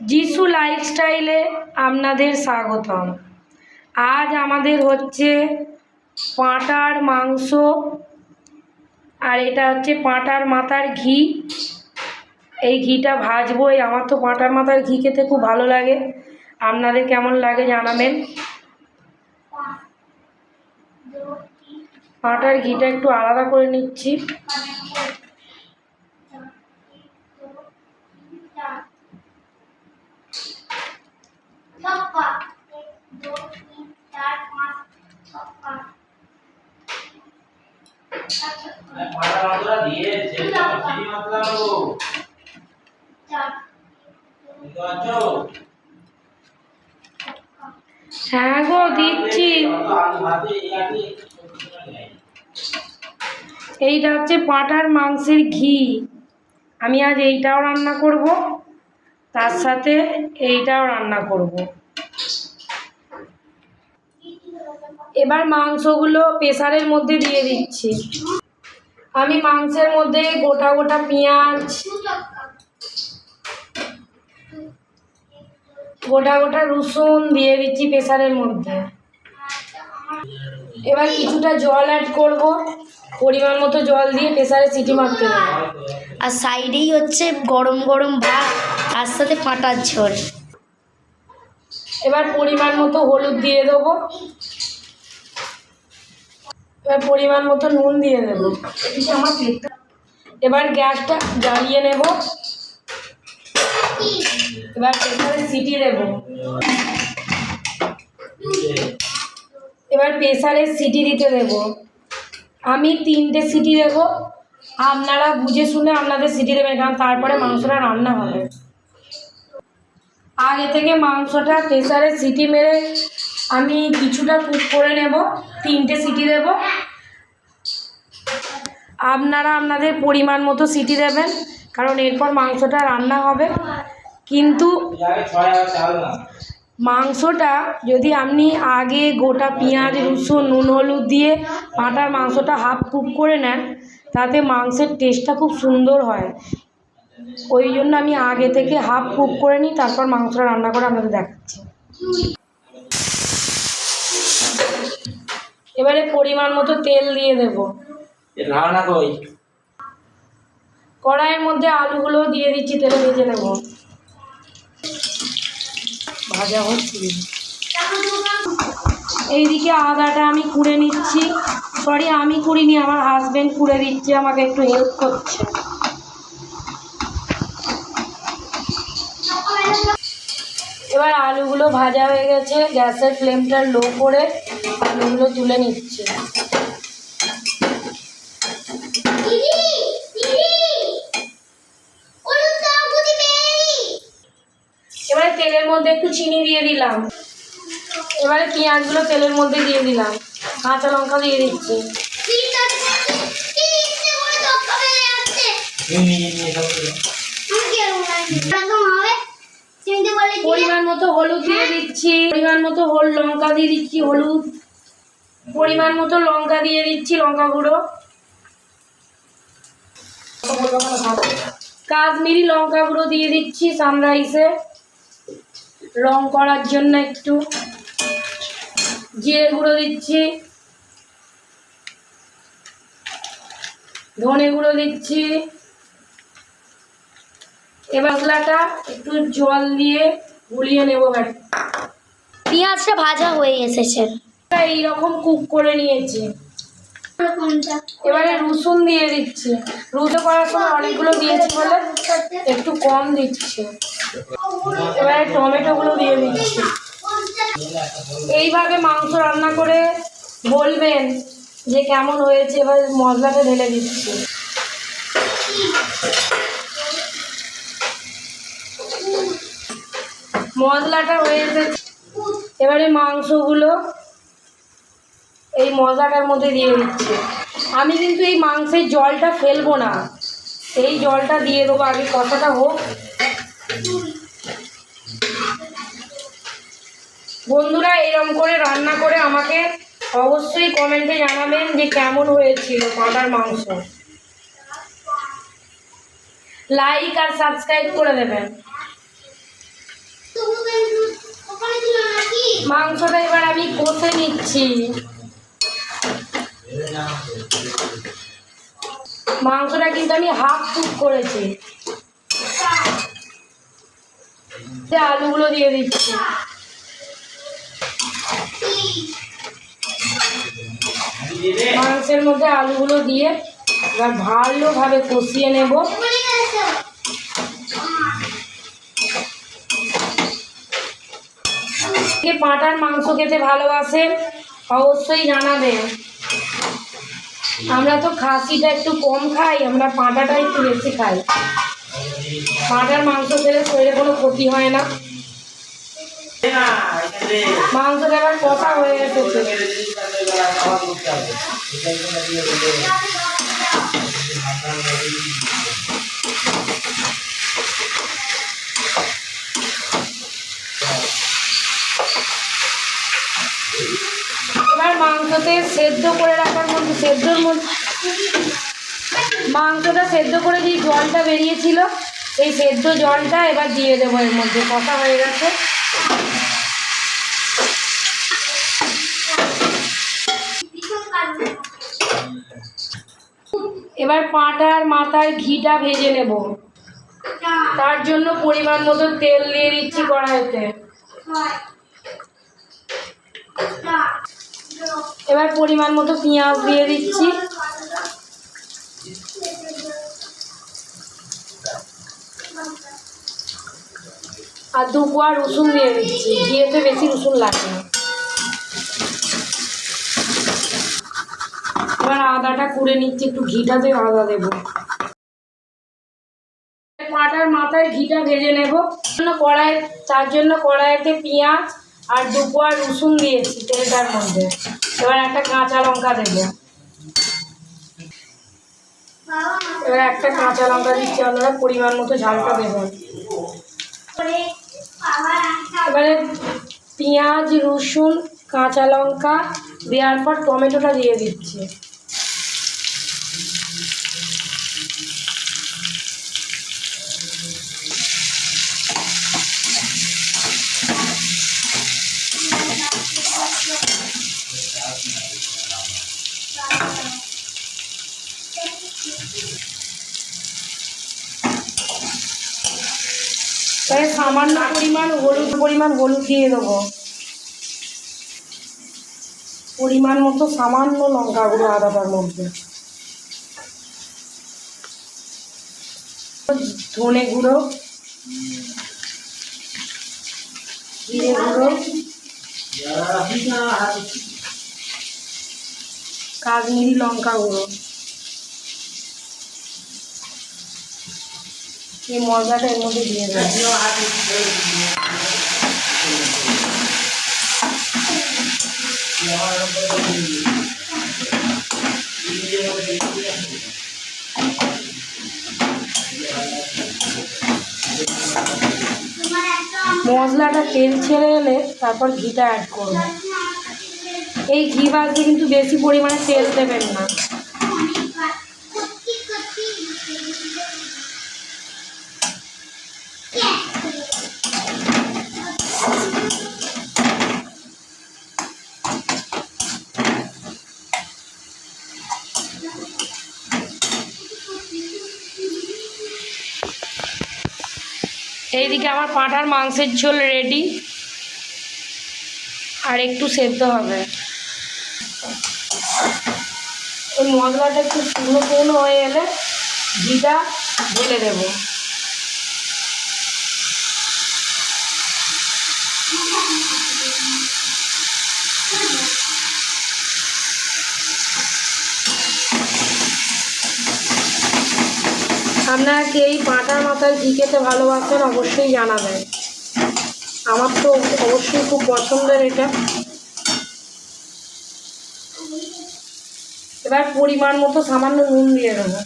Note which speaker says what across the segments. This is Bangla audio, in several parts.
Speaker 1: যিশু লাইফস্টাইলে আপনাদের স্বাগতম। আজ আমাদের হচ্ছে পাঁটার মাংস আর এটা হচ্ছে পাঁটার মাথার ঘি। এই ঘিটা ভাজবো, এই আমার তো পাঁটার মাথার ঘি খেতে খুব ভালো লাগে। আপনাদের কেমন লাগে জানাবেন। পাঁটার ঘিটা একটু আলাদা করে নিচ্ছি। হ্যাঁ গো দিচ্ছি। এইটা হচ্ছে পাঁঠার মাংসের ঘি। আমি আজ এইটাও রান্না করব, তার সাথে এইটাও রান্না করব। এবার মাংসগুলো প্রেসারের মধ্যে দিয়ে দিচ্ছি। আমি মাংসের মধ্যে গোটা গোটা পেঁয়াজ গোটা গোটা রসুন দিয়ে দিচ্ছি প্রেসারের মধ্যে। এবার কিছুটা জল অ্যাড করব পরিমাণ মতো জল দিয়ে প্রেসারে সিটি মারতে দেবো।
Speaker 2: আর সাইডেই হচ্ছে গরম গরম ভাত তার সাথে পাঁটার ঝোল।
Speaker 1: এবার পরিমাণ মতো হলুদ দিয়ে দেবো। এবার পরিমাণ মতো নুন দিয়ে দেবো। এবার গ্যাসটা জ্বালিয়ে নেব। এবার প্রেসারে সিটি দেব। এবার প্রেসারে সিটি দিতে দেব। আমি তিনটে সিটি দেব। আপনারা বুঝে শুনে আপনাদের সিটি দেবেন, কারণ তারপরে মাংসটা রান্না হবে। আগে থেকে মাংসটা প্রেসারে সিটি মেরে আমি কিছুটা কুক করে নেব। তিনটে সিটি দেব। আপনারা আপনাদের পরিমাণ মতো সিটি দেবেন, কারণ এরপর মাংসটা রান্না হবে। কিন্তু মাংসটা যদি আপনি আগে গোটা পেঁয়াজ রসুন নুন হলুদ দিয়ে পাঁটার মাংসটা হাফ কুক করে নেন তাতে মাংসের টেস্টটা খুব সুন্দর হয়। ওই জন্য আমি আগে থেকে হাফ কুক করে নিই তারপর মাংসটা রান্না করে আপনাদের দেখাচ্ছি। এবারে পরিমাণ মতো তেল দিয়ে দেব। কড়াইয়ের মধ্যে আলুগুলো দিয়ে দিচ্ছি তেলে ভেজে নেব। ভাজা হচ্ছে এইদিকে আদাটা আমি কুড়ে নিচ্ছি। সরি আমি কুড়িনি, আমার হাজবেন্ড কুড়ে দিচ্ছে, আমাকে একটু হেল্প করছে। এবার আলুগুলো ভাজা হয়ে গেছে, গ্যাসের ফ্লেমটা লো করে আলুগুলো তুলে নিচ্ছে
Speaker 3: দিদি দিদি ওই দাও বুঝি বেরি
Speaker 1: এবারে তেলের মধ্যে একটু চিনি দিয়ে দিলাম। এবারে পেঁয়াজগুলো তেলের মধ্যে দিয়ে দিলাম। কাঁচা লঙ্কা দিয়ে দিচ্ছি। পরিমাণ মতো হলুদ দিয়ে দিচ্ছি। পরিমাণ মতো হল লঙ্কা দিয়ে দিচ্ছি, হলুদ। পরিমাণ মতো লঙ্কা দিয়ে দিচ্ছি, লঙ্কা গুঁড়ো। কাশ্মীরি লঙ্কা গুঁড়ো দিয়ে দিচ্ছি সানরাইসে। রং করার জন্য একটু জিরে গুঁড়ো দিচ্ছি। ধনে গুঁড়ো দিচ্ছি। এবার মশলাটা একটু জল দিয়ে গুলিয়ে নেব
Speaker 2: পেঁয়াজটা ভাজা হয়ে এসেছে।
Speaker 1: এইরকম কুক করে নিয়েছি। এবারে রসুন দিয়ে দিচ্ছি। রুটো করার সময় অনেকগুলো দিয়েছি বলে একটু কম দিচ্ছে। এবারে টমেটোগুলো দিয়ে দিচ্ছি। এইভাবে মাংস রান্না করে বলবেন যে কেমন হয়েছে, এবার মশলাটা ঢেলে দিচ্ছি। মশলাটা হয়ে এসেছে এবারে মাংসগুলো এই মশলাটার মধ্যে দিয়ে দিচ্ছি। আমি কিন্তু এই মাংসের জলটা ফেলব না। এই জলটা দিয়ে দেবো, আগে কষাটা হোক। বন্ধুরা, এরম করে রান্না করে আমাকে অবশ্যই কমেন্টে জানাবেন যে কেমন হয়েছিল পাঁটার মাংস। লাইক আর সাবস্ক্রাইব করে দেবেন। মাংসটা এবার আমি কষে নিচ্ছি। মাংসটা কিন্তু আমি হাফ কুক করেছি। আলুগুলো দিয়ে দিচ্ছি। মাংসের মধ্যে আলুগুলো দিয়ে এবার ভালোভাবে কষিয়ে নেব। কে পাঁটার মাংস খেতে ভালোবাসেন, অবশ্যই জানাবেন। আমরা তো খাসিটা একটু কম খাই, আমরা পাঁটাটা একটু বেশি খাই। পাঁটার মাংস খেলে শরীরে কোনো ক্ষতি হয় না। মাংসটা এবার কষা হয়ে গেছে
Speaker 4: Thank দিলি তাহলে এবার খাওয়া করতে হবে এটা এখানে দিয়ে দিলে
Speaker 1: এবার মাংসতে সেদ্ধ করে রাখার মধ্যে, সেদ্ধর মধ্যে মাংসটা সেদ্ধ করে যে জলটা বেরিয়েছিল সেই সেদ্ধ জলটা এবার দিয়ে দেবো এর মধ্যে, কষা হয়ে গেছে। এবার পাঁটার মাথায় ঘিটা ভেজে নেব। তার জন্য পরিমাণ মতো তেল দিয়ে দিচ্ছি কড়াইতে। এবার পরিমাণ মতো পেঁয়াজ দিয়ে দিচ্ছি। আর দু কোয়া রসুন দিয়ে দিচ্ছি। ঘিয়েতে বেশি রসুন লাগে এবার আদাটা কুড়ে নিচ্ছি, একটু ঘিটাতে আদা দেবো। পাটার মাথায় ঘিটা ভেজে নেব। কড়াই তার জন্য কড়াইতে পেঁয়াজ আর দু আর রসুন দিয়েছি তেলটার মধ্যে। এবার একটা কাঁচা লঙ্কা দেবো। এবার একটা কাঁচা লঙ্কা দিচ্ছি আপনারা পরিমাণ মতো ঝালটা দেবেন এবারে পেঁয়াজ, রসুন, কাঁচা লঙ্কা দেওয়ার পর টমেটোটা দিয়ে দিচ্ছি। সামান্য পরিমাণ হলুদ পরিমাণ হলুদ দিয়ে দেবো। পরিমাণ মতো সামান্য লঙ্কা গুঁড়ো আদাটার মধ্যে। ধনে গুঁড়ো, জিরে গুঁড়ো, কাশ্মীরি লঙ্কা গুঁড়ো। এই মশলাটা এর মধ্যে দিয়ে দেবো মশলাটা তেল ছেড়ে এলে তারপর ঘিটা অ্যাড করব। এই ঘি ভাজতে কিন্তু বেশি পরিমাণে তেল দেবেন না। এইদিকে আমার পাঁঠার মাংসের ঝোল রেডি আর একটু সেদ্ধ হবে। ওই মশলাটা একটু শুকনো শুকনো হয়ে এলে ঘিটা ঢেলে দেবো। আপনারা কে এই পাঁটার মাথায় ঘি খেতে ভালোবাসেন অবশ্যই জানাবেন। আমার তো অবশ্যই খুব পছন্দের এটা। এবার পরিমাণ মতো সামান্য নুন দিয়ে দেবো।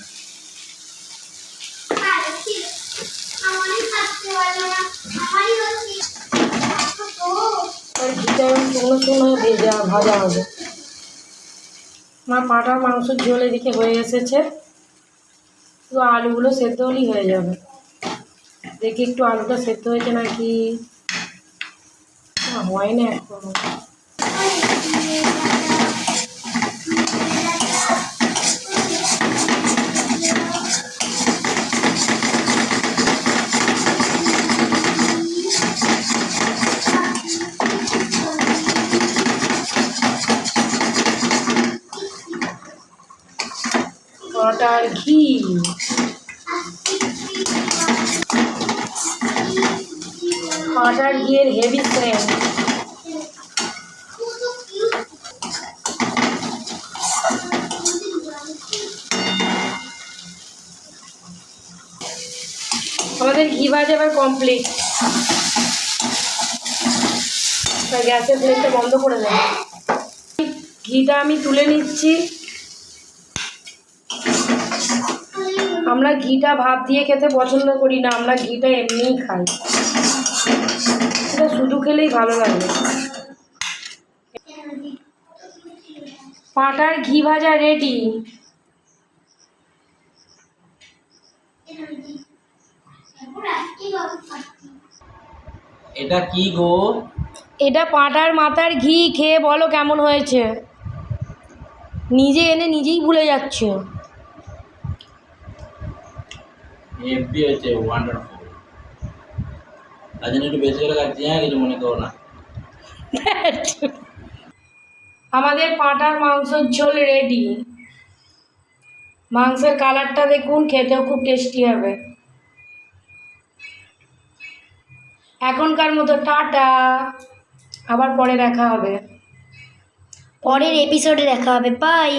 Speaker 1: ভেজা ভাজা হবে। আমার পাটার মাংসের ঝোল এদিকে হয়ে এসেছে। শুধু আলুগুলো সেদ্ধ হলেই হয়ে যাবে। দেখি একটু আলুটা সেদ্ধ হয়েছে নাকি? হয় না এখনও। বাটার ঘি বাটার ঘিয়ের হেভি সেন্ট আমাদের ঘি ভাজা এবার কমপ্লিট গ্যাসের ফ্লেমটা বন্ধ করে দেবো। ঘিটা আমি তুলে নিচ্ছি। আমরা ঘিটা ভাত দিয়ে খেতে পছন্দ করি না আমরা ঘিটা এমনিই খাই। এটা শুধু খেলেই ভালো লাগে। পাটার ঘি ভাজা রেডি
Speaker 4: এটা কি গো?
Speaker 1: এটা পাটার মাথার ঘি খেয়ে বলো কেমন হয়েছে। নিজে এনে নিজেই ভুলে যাচ্ছ।
Speaker 4: এমপি হয়েছে ওয়ান্ডারফুল তার জন্য একটু বেশি করে খাচ্ছি হ্যাঁ কিছু মনে করো না
Speaker 1: আমাদের পাঁটার মাংসের ঝোল রেডি মাংসের কালারটা দেখুন খেতেও খুব টেস্টি হবে। এখনকার মতো টাটা। আবার পরে দেখা হবে।
Speaker 2: পরের এপিসোডে দেখা হবে বাই